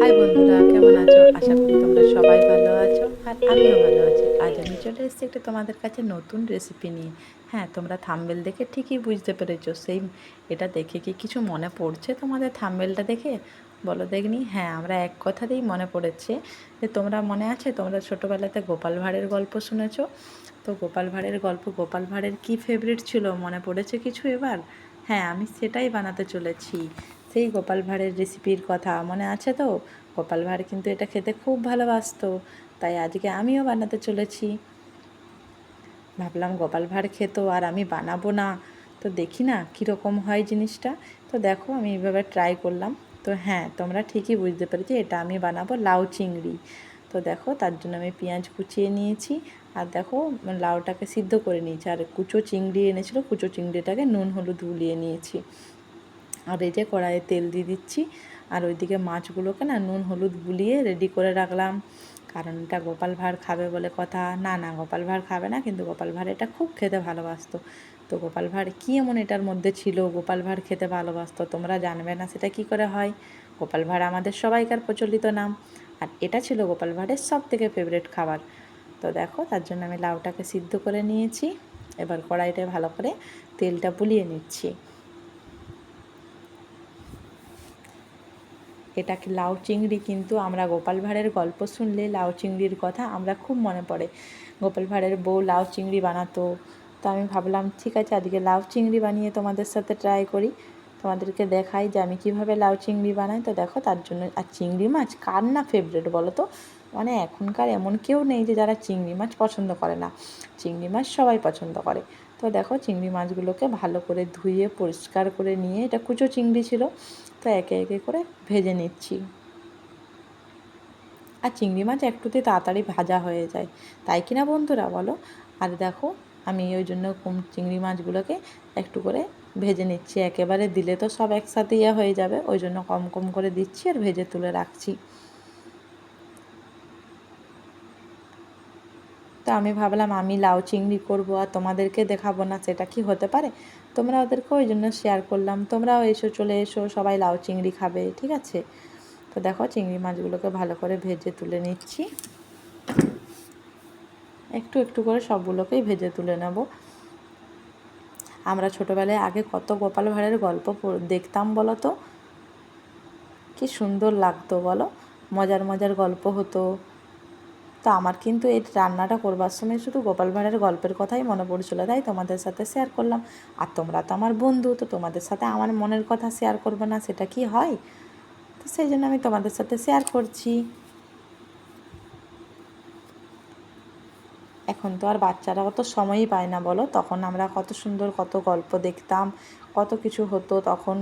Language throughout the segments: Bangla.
হাই বন্ধুরা, কেমন আছো? আশা করি তোমরা সবাই ভালো আছো, আর আমিও ভালো আছি। আজ আমি চলে এসেছি একটা তোমাদের কাছে নতুন রেসিপি নিয়ে। হ্যাঁ তোমরা থাম্বেল দেখে ঠিকই বুঝতে পেরেছ সেই এটা দেখে কি কিছু মনে পড়ছে তোমাদের থাম্বেলটা দেখে? বলো দেখনি? হ্যাঁ আমরা এক কথাতেই মনে পড়েছে। যে তোমরা মনে আছে? তোমরা ছোটোবেলাতে গোপাল ভাঁড়ের গল্প শুনেছ? তো গোপাল ভাঁড়ের গল্প, গোপাল ভাঁড়ের কী ফেভারিট ছিল? মনে পড়েছে কিছু এবার? হ্যাঁ আমি সেটাই বানাতে চলেছি। সেই গোপাল ভাঁড়ের রেসিপির কথা মনে আছে তো? গোপাল ভাঁড় কিন্তু এটা খেতে খুব ভালোবাসতো, তাই আজকে আমিও বানাতে চলেছি। ভাবলাম গোপাল ভাঁড় খেতো আর আমি বানাবো না। তো দেখি না কীরকম হয় জিনিসটা। তো দেখো আমি এইভাবে ট্রাই করলাম। তো হ্যাঁ তোমরা ঠিকই বুঝতে পেরেছি এটা আমি বানাবো লাউ চিংড়ি। তো দেখো তার জন্য আমি পেঁয়াজ কুচিয়ে নিয়েছি। আর দেখো লাউটাকে সিদ্ধ করে নিয়েছি। আর কুচো চিংড়ি এনেছিলো, কুচো চিংড়িটাকে নুন, হলুদ, গুলিয়ে নিয়েছি। আর এই যে কড়াইয়ে তেল দিয়ে দিচ্ছি। আর ওইদিকে মাছগুলোকে না নুন, হলুদ গুলিয়ে রেডি করে রাখলাম। কারণ এটা গোপাল ভাঁড় খাবে বলে কথা। না না, গোপাল ভাঁড় খাবে না, কিন্তু গোপাল ভাঁড় এটা খুব খেতে ভালোবাসতো। তো গোপাল ভাঁড় কী এমন এটার মধ্যে ছিল? গোপাল ভাঁড় খেতে ভালোবাসতো। তোমরা জানবে না সেটা কি করে হয়। গোপাল ভাঁড় আমাদের সবাইকার প্রচলিত নাম। আর এটা ছিল গোপাল ভাঁড়ের সব থেকে ফেভারেট খাবার। তো দেখো, তার জন্য আমি লাউটাকে সিদ্ধ করে নিয়েছি। এবার কড়াইটা ভালো করে তেলটা বুলিয়ে নিচ্ছি। এটা কি লাউ চিংড়ি কিন্তু আমরা গোপাল ভাঁড়ের গল্প শুনলে লাউ চিংড়ির কথা আমরা খুব মনে পড়ে। গোপাল ভাঁড়ের বউ লাউ চিংড়ি বানাতো। তো আমি ভাবলাম, ঠিক আছে, আজকে লাউ চিংড়ি বানিয়ে তোমাদের সাথে ট্রাই করি। তোমাদেরকে দেখাই যে আমি কীভাবে লাউ চিংড়ি বানাই। তো দেখো, তার জন্য, আর চিংড়ি মাছ কার না ফেভারেট বলো তো? মানে এখনকার এমন কেউ নেই যে যারা চিংড়ি মাছ পছন্দ করে না। চিংড়ি মাছ সবাই পছন্দ করে। তো দেখো চিংড়ি মাছগুলোকে ভালো করে ধুয়ে, পরিষ্কার করে নিয়ে, এটা কুচো চিংড়ি ছিল, তো একে একে করে ভেজে নিচ্ছি। আর চিংড়ি মাছ একটুতে তাড়াতাড়ি ভাজা হয়ে যায়। তাই কিনা বন্ধুরা বলো? আর দেখো, আমি ওই জন্য কম, চিংড়ি মাছগুলোকে একটু করে ভেজে নিচ্ছি। একেবারে দিলে তো সব একসাথে ইয়ে হয়ে যাবে, ওই জন্য কম কম করে দিচ্ছি আর ভেজে তুলে রাখছি। তো আমি ভাবলাম আমি লাউ চিংড়ি করব আর তোমাদেরকে দেখাবো না সেটা কি হতে পারে। তোমরা ওদেরকে ওই জন্য শেয়ার করলাম। তোমরাও এসো, চলে এসো, সবাই লাউ চিংড়ি খাবে, ঠিক আছে? তো দেখো চিংড়ি মাছগুলোকে ভালো করে ভেজে তুলে নিচ্ছি। একটু একটু করে সবগুলোকেই ভেজে তুলে নেব। আমরা ছোটোবেলায় আগে কত গোপাল ভাঁড়ের গল্প দেখতাম বলো তো? কি সুন্দর লাগতো বলো? মজার মজার গল্প হতো। তো আমার কিন্তু এই রান্নাটা করবার সময় শুধু গোপাল ভাঁড়ের গল্পের কথাই মনে পড়ছিল, তাই তোমাদের সাথে শেয়ার করলাম। আর তোমরা তো আমার বন্ধু, তো তোমাদের সাথে আমার মনের কথা শেয়ার করব না, সেটা কি হয়? তো সেই জন্য আমি তোমাদের সাথে শেয়ার করছি। এখন তো আর বাচ্চারা অত সময়ই পায় না, বলো? তখন আমরা কত সুন্দর কত গল্প দেখতাম, কত কিছু হতো, তখন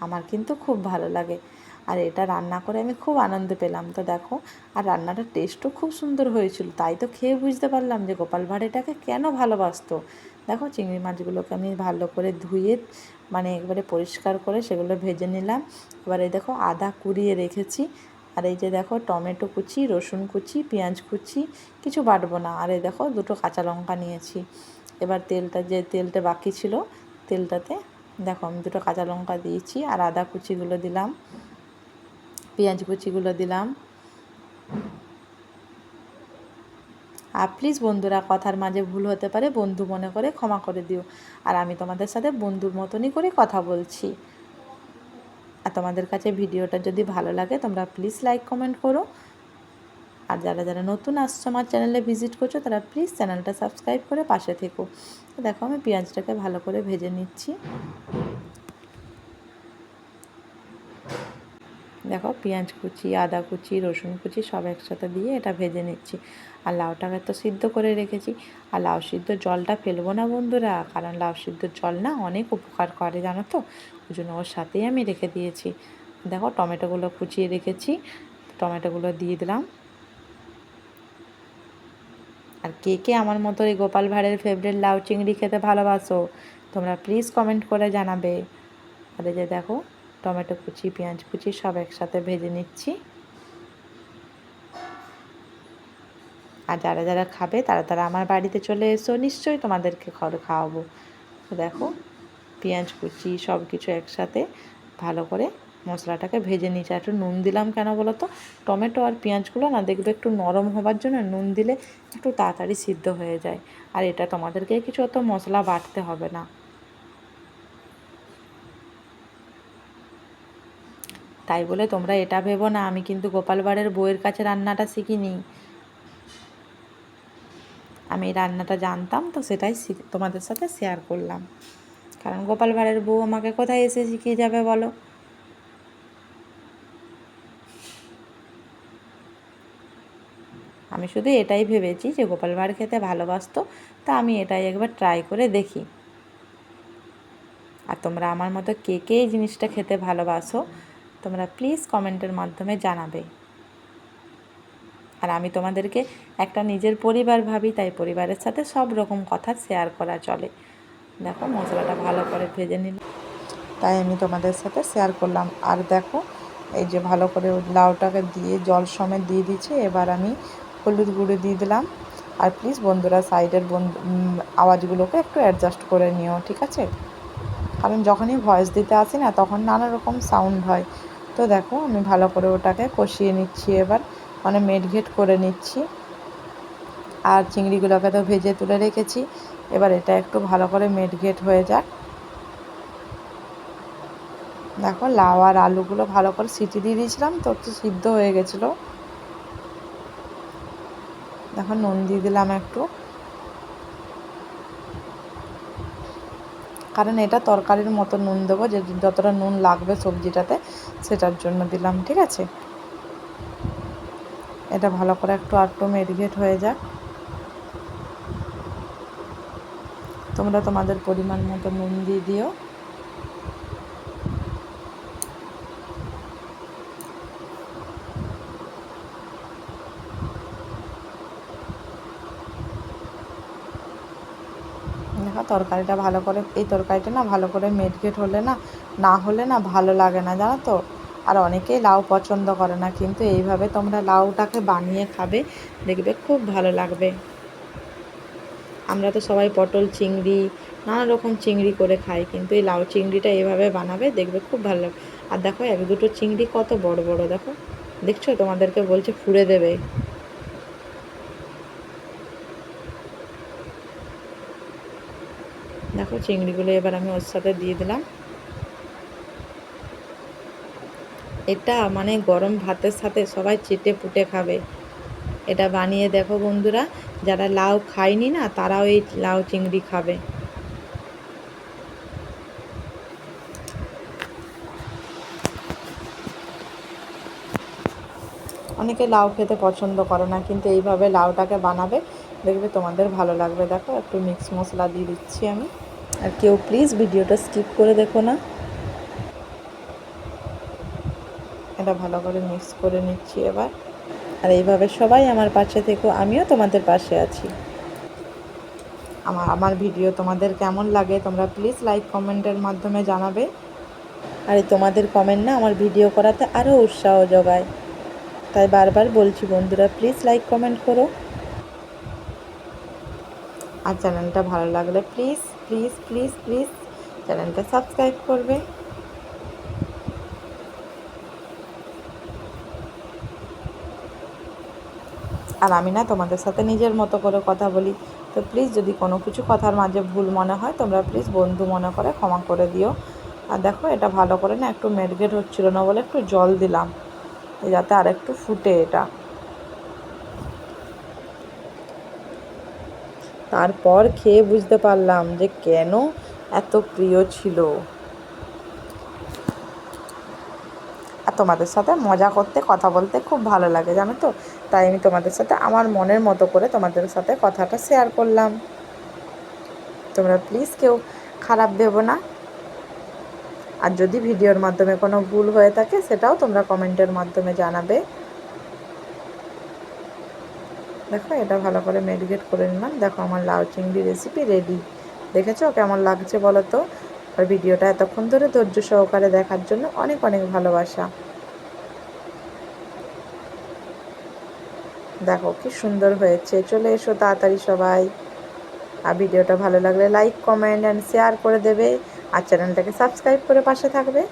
আমার কিন্তু খুব ভালো লাগে। আর এটা রান্না করে আমি খুব আনন্দ পেলাম। তো দেখো, আর রান্নাটার টেস্টও খুব সুন্দর হয়েছিল। তাই তো খেয়ে বুঝতে পারলাম যে গোপাল ভাঁড় এটাকে কেন ভালোবাসতো। দেখো, চিংড়ি মাছগুলোকে আমি ভালো করে ধুয়ে মানে একবারে পরিষ্কার করে সেগুলো ভেজে নিলাম। এবার দেখো, আদা কুড়িয়ে রেখেছি। আর এই যে দেখো, টমেটো কুচি, রসুন কুচি, পেঁয়াজ কুচি, কিছু বাটবো না। আর এই দেখো, দুটো কাঁচা লঙ্কা নিয়েছি। এবার তেলটা যে তেলটা বাকি ছিল, তেলটাতে দেখো, আমি দুটো কাঁচা লঙ্কা দিয়েছি আর আদা কুচিগুলো দিলাম, পেঁয়াজ কুচিগুলো দিলাম। আর প্লিজ বন্ধুরা, কথার মাঝে ভুল হতে পারে, বন্ধু মনে করে ক্ষমা করে দিও। আর আমি তোমাদের সাথে বন্ধুর মতনই করে কথা বলছি। আর তোমাদের কাছে ভিডিওটা যদি ভালো লাগে, তোমরা প্লিজ লাইক কমেন্ট করো। আর যারা যারা নতুন আসছো আমার চ্যানেলে ভিজিট করছ, তারা প্লিজ চ্যানেলটা সাবস্ক্রাইব করে পাশে থেকো। দেখো আমি পেঁয়াজটাকে ভালো করে ভেজে নিচ্ছি। দেখো পেঁয়াজ কুচি, আদা কুচি, রসুন কুচি সব একসাথে দিয়ে এটা ভেজে নিচ্ছি। আর লাউটাকে তো সিদ্ধ করে রেখেছি। আর লাউ সিদ্ধ জলটা ফেলব না বন্ধুরা, কারণ লাউ সিদ্ধ জল না অনেক উপকার করে জানো তো, ওই জন্য ওর সাথেই আমি রেখে দিয়েছি। দেখো টমেটোগুলো কুচিয়ে রেখেছি, টমেটোগুলো দিয়ে দিলাম আর কে কে আমার মতো এই গোপাল ভাঁড়ের ফেভারিট লাউ চিংড়ি খেতে ভালোবাসো, তোমরা প্লিজ কমেন্ট করে জানাবে। এই যে দেখো, টমেটো কুচি, পেঁয়াজ কুচি সব একসাথে ভেজে নিচ্ছি। আর যারা যারা খাবে, তারা তারা আমার বাড়িতে চলে এসো, নিশ্চয়ই তোমাদেরকে ঘরে খাওয়াবো। তো দেখো, পেঁয়াজ কুচি সব কিছু একসাথে ভালো করে মশলাটাকে ভেজে নিয়েছি। একটু নুন দিলাম কেন বলো তো টমেটো আর পেঁয়াজগুলো না দেখবে একটু নরম হবার জন্য নুন দিলে একটু তাড়াতাড়ি সিদ্ধ হয়ে যায়। আর এটা তোমাদেরকে কিছু অত মশলা বাটতে হবে না। তাই বলে তোমরা এটা ভেবো না, আমি কিন্তু গোপাল গোপালবাড়ের বইয়ের কাছে রান্নাটা শিখিনি। আমি এই রান্নাটা জানতাম তো সেটাই তোমাদের সাথে শেয়ার করলাম। কারণ গোপাল ভাঁড়ের বউ আমাকে কোথায় এসে শিখিয়ে যাবে বলো? আমি শুধু এটাই ভেবেছি যে গোপাল ভাঁড় খেতে ভালোবাসত, তা আমি এটাই একবার ট্রাই করে দেখি। আর তোমরা আমার মতো কে কে এই জিনিসটা খেতে ভালোবাসো, তোমরা প্লিজ কমেন্টের মাধ্যমে জানাবে। আর আমি তোমাদেরকে একটা নিজের পরিবার ভাবি, তাই পরিবারের সাথে সব রকম কথা শেয়ার করা চলে। দেখো মশলাটা ভালো করে ভেজে নিল। তাই আমি তোমাদের সাথে শেয়ার করলাম। আর দেখো, এই যে ভালো করে লাউটাকে দিয়ে জল সমেত দিয়ে দিচ্ছি, এবার আমি হলুদ গুঁড়ো দিয়ে দিলাম। আর প্লিজ বন্ধুরা সাইডের আওয়াজগুলোকে একটু অ্যাডজাস্ট করে নিও, ঠিক আছে? কারণ যখনই ভয়েস দিতে আসি না, তখন নানা রকম সাউন্ড হয়। তো দেখো, আমি ভালো করে ওটাকে কষিয়ে নিচ্ছি এবার। মানে মেডঘেট করে নিচ্ছি। আর চিংড়িগুলোকে তো ভেজে তুলে রেখেছি। এবার এটা একটু ভালো করে মেডঘেট হয়ে যাক। দেখো, লাউ আর আলুগুলো ভালো করে সিটি দিয়ে দিয়েছিলাম, তো একটু সিদ্ধ হয়ে গেছিল। দেখো, নুন দিয়ে দিলাম একটু। কারণ এটা তরকারির মতো নুন দেবো, যে যতটা নুন লাগবে সবজিটাতে, সেটার জন্য দিলাম, ঠিক আছে? এটা ভালো করে একটু আটটু মেরিগেট হয়ে যাক। তোমরা তোমাদের পরিমাণ মতো নুন দিয়ে দিও। তরকারিটা ভালো করে, এই তরকারিটা না ভালো করে মেডগেট হলে না না হলে না ভালো লাগে না, জানো তো? আর অনেকেই লাউ পছন্দ করে না, কিন্তু এইভাবে তোমরা লাউটাকে বানিয়ে খাবে, দেখবে খুব ভালো লাগবে। আমরা তো সবাই পটল চিংড়ি, নানা রকম চিংড়ি করে খাই, কিন্তু এই লাউ চিংড়িটা এইভাবে বানাবে, দেখবে খুব ভালো লাগবে আর দেখো এক দুটো চিংড়ি কত বড় বড়, দেখো। দেখছ? তোমাদেরকে বলছে, ফুড়ে দেবে। দেখো চিংড়িগুলো এবার আমি ওর সাথে দিয়ে দিলাম। এটা মানে গরম ভাতের সাথে সবাই চেটে পুটে খাবে। এটা বানিয়ে দেখো বন্ধুরা, যারা লাউ খায়নি না, তারাও এই লাউ চিংড়ি খাবে। অনেকে লাউ খেতে পছন্দ করে না, কিন্তু এইভাবে লাউটাকে বানাবে, দেখবে তোমাদের ভালো লাগবে। দেখো একটু মিক্স মশলা দিয়ে দিচ্ছি আমি। আর কেউ প্লিজ ভিডিওটা স্কিপ করে দেখো না। এটা ভালো করে মিক্স করে নিচ্ছি এবার। আর এইভাবে সবাই আমার পাশে থেকো আমিও তোমাদের পাশে আছি। আমার আমার ভিডিও তোমাদের কেমন লাগে তোমরা প্লিজ লাইক কমেন্টের মাধ্যমে জানাবে। আর এই তোমাদের কমেন্ট না আমার ভিডিও করাতে আরও উৎসাহ যোগায়। তাই বারবার বলছি বন্ধুরা প্লিজ লাইক কমেন্ট করো। আর চ্যানেলটা ভালো লাগলে প্লিজ প্লিজ প্লিজ প্লিজ চ্যানেলটা সাবস্ক্রাইব করবে। আর আমি না তোমাদের সাথে নিজের মতো করে কথা বলি, তো প্লিজ যদি কোনো কিছু কথার মাঝে ভুল মনে হয়, তোমরা প্লিজ বন্ধু মনে করে ক্ষমা করে দিও। আর দেখো, এটা ভালো করে না একটু মেডগেট হচ্ছিল না বলে একটু জল দিলাম, যাতে আর একটু ফুটে এটা। তারপর খেয়ে বুঝতে পারলাম যে কেন এত প্রিয় ছিল। আর তোমাদের সাথে মজা করতে, কথা বলতে খুব ভালো লাগে, জানো তো? তাই আমি তোমাদের সাথে আমার মনের মতো করে তোমাদের সাথে কথাটা শেয়ার করলাম। তোমরা প্লিজ কেউ খারাপ ভেবো না। আর যদি ভিডিওর মাধ্যমে কোনো ভুল হয়ে থাকে, সেটাও তোমরা কমেন্টের মাধ্যমে জানাবে। দেখো, এটা ভালো করে মেডিকেট করে নিলাম। দেখো, আমার লাউ চিংড়ি রেসিপি রেডি দেখেছ? কেমন লাগছে বলো তো? আর ভিডিওটা এতক্ষণ ধরে ধৈর্য সহকারে দেখার জন্য অনেক অনেক ভালোবাসা। দেখো, কি সুন্দর হয়েছে। চলে এসো তাড়াতাড়ি সবাই। আর ভিডিওটা ভালো লাগলে লাইক কমেন্ট অ্যান্ড শেয়ার করে দেবে। আর চ্যানেলটাকে সাবস্ক্রাইব করে পাশে থাকবে।